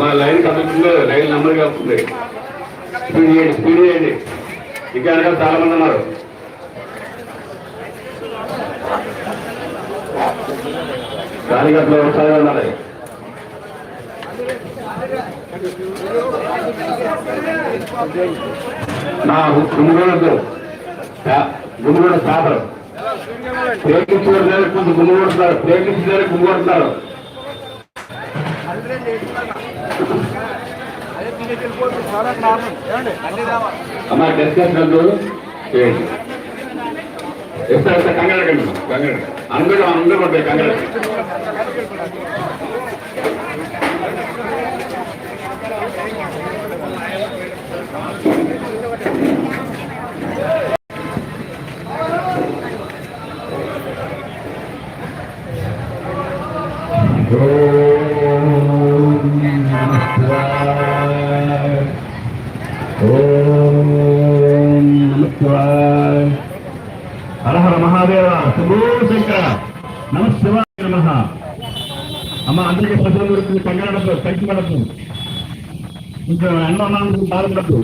మా లైన్ కదులుతుందో? Line number వస్తుంది స్పీడ్ చేయండి స్పీడ్ చేయండి. ఇంకా వెనకాల చాలా మంది ఉన్నారు కాలిగట్లో ఒకసారి ఉండాలి. నా గుమ్మగూడదు గుమ్మగూడ సాపరు ప్రేమించుకుంటున్నారు కొంచెం గుమ్మగొడుతున్నారు ప్రేమించున్నారు అమ్మా డిస్కస్ వద్దు చేయండి ఎప్పుడు కంగారు కండి కంగారు. అందరూ అందరూ పడతాయి కంగారు. మహాదేవ శంభో శంకర నమ శివాయ నమ. అమ్మ అందరికీ ప్రజల కంగారడద్దు పడద్దు బాధపడద్దు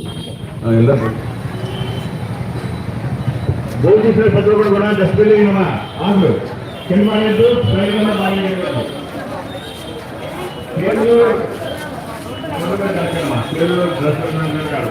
భోజనం ప్రజలు కూడా కూడా డస్ట్బిన్ అమ్మా కింద డ్రెస్ కాదు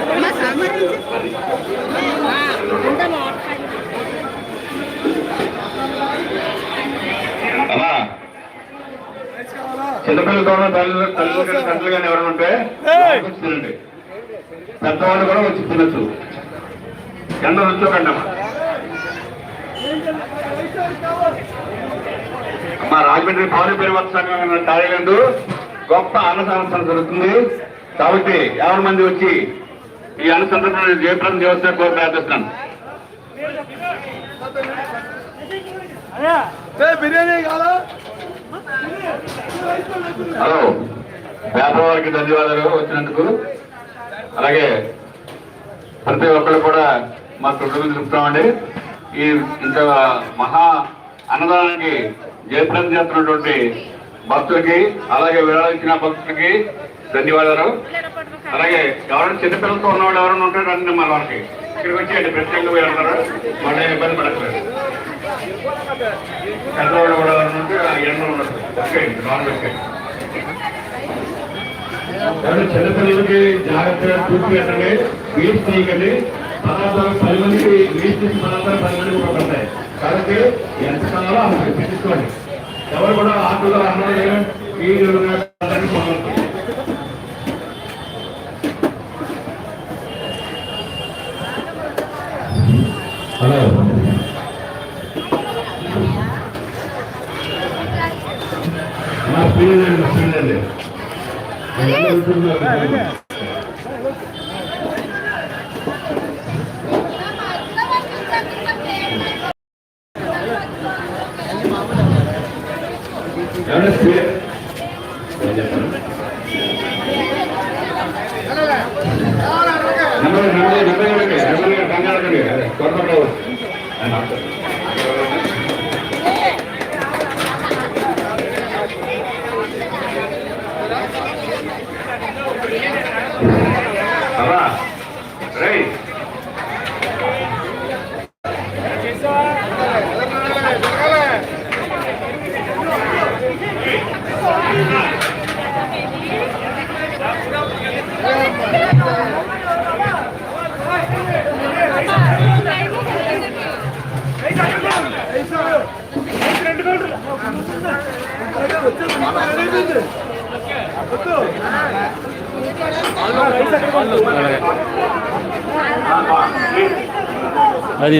అమ్మా. చిన్నపిల్లలతో తల్లి తల్లి తండ్రులు కానీ ఎవరైనా ఉంటే తినండి. పెద్దవాళ్ళు కూడా వచ్చి తినచ్చు. ఎండ నుంచోకండి అమ్మా అమ్మా రాజమండ్రి పౌర పరివర్తన సంఘం కార్యాలయందు గొప్ప అన్న సంస్థ జరుగుతుంది. కాబట్టి యాభై మంది వచ్చి ఈ సందర్భంలో జయప్రదం దేవస్థానం కోరి ప్రార్థిస్తున్నాను. హలో వ్యాపార వారికి ధన్యవాదాలు వచ్చినందుకు. అలాగే ప్రతి ఒక్కరు కూడా మా కృతజ్ఞతలు చెప్తామండి ఈ ఇంత మహా అన్నదానానికి జయప్రదం చేస్తున్నటువంటి భక్తులకి అలాగే విరాళం ఇచ్చిన భక్తులకి ధన్యవాదాలు అలాగే ఎవరైనా చిన్నపిల్లలతో ఉన్నవాళ్ళు ఎవరైనా ఉంటే రండి మన వాళ్ళకి ఇక్కడికి వచ్చేయండి ప్రత్యేకంగా పోయి ఉంటారు మన ఇబ్బంది పడట్లేదు పెద్దవాళ్ళు కూడా ఎవరైనా ఉంటే ఆ ఎండ ఉండదు వచ్చేయండి నాన్ వచ్చేయండి కాబట్టి చిన్నపిల్లలకి జాగ్రత్తగా చూసి పెట్టండి వీస్ తీయకండి పదార్థాలు పది మందికి వీస్ తీసి పదార్థాలు పది మందికి కూడా పడతాయి కాబట్టి ఎంత కావాలో అంత తీసుకోండి ఎవరు కూడా ఆటోలో అన్నం ఈ హలో. మా స్పీడ్ అండి స్పీడ్ అండి అది